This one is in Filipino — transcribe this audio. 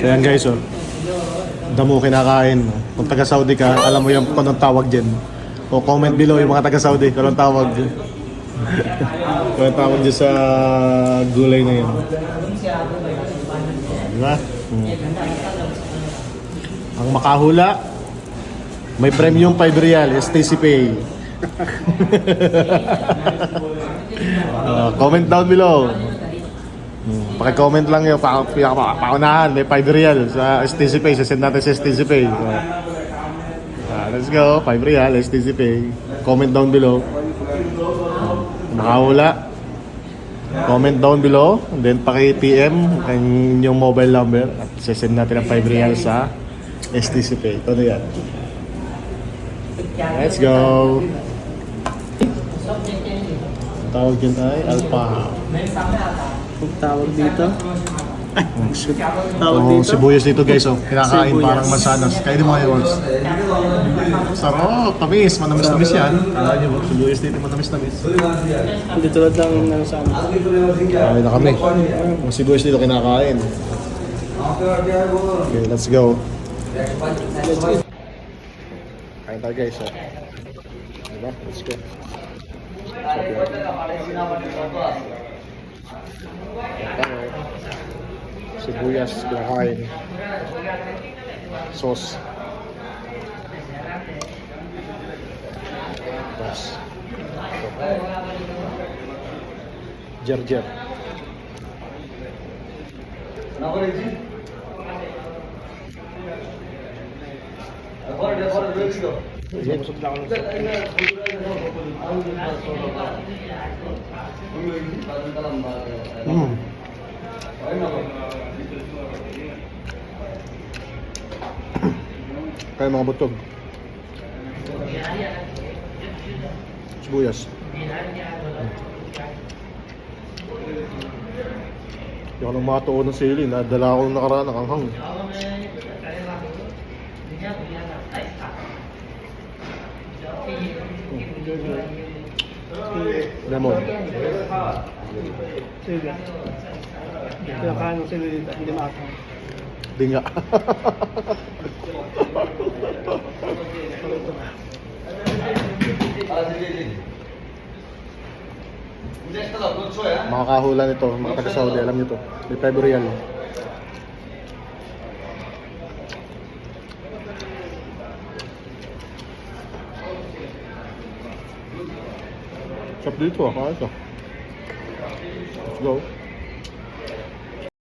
Ayan guys, oh. Damo kinakain. no? Kung taga Saudi ka, alam mo yung kung anong tawag dyan. O comment below yung mga taga Saudi kung anong tawag. kung anong tawag dyan sa gulay na yun. Di ba? Hmm. Ang makahula, may premium 5 real, STC Pay. Ah, comment down below. Hmm, Paki-comment lang yung pa, pa, pa, paunahan, may 5 real sa STC Pay. Sasend natin sa STC Pay. So, ah, let's go, 5 real, STC Pay. Comment down below. Hmm, Makahula. Comment down below. And then paki-PM ang inyong mobile number. At sasend natin ang 5 real sa STC Pay. Ito na yan. Let's go. Tawag dyan ay Alpa. Ang tawag dito. Ay, shoot. Tawag Oh, dito. sibuyas dito guys, oh. Kinakain Sibuyas. parang mansanas. Kaya di mga iwas. Sarap, tamis, manamis-namis yan. Alam niyo, ba, sibuyas dito manamis-namis. Hindi tulad lang ng sa amin. Kain na kami. Ang sibuyas dito kinakain. Okay, let's go. Kain tayo guys, oh. Diba? Let's go. Tayo. Sibuyas, kinakain. Sauce. Tapos. Jer-jer. Busog na ako ng Mm. Kaya mga butog. Sibuyas. Hindi ako nang matuon ng sili. Nadala ako nung nakaraan ng anghang. Lemon. Sige. Kinakain ng sila dito. Hindi makakain. Di nga. mga kahula nito, mga taga Saudi, alam nyo to. May 5 real. Sarap dito ah, kaya ito. Let's go.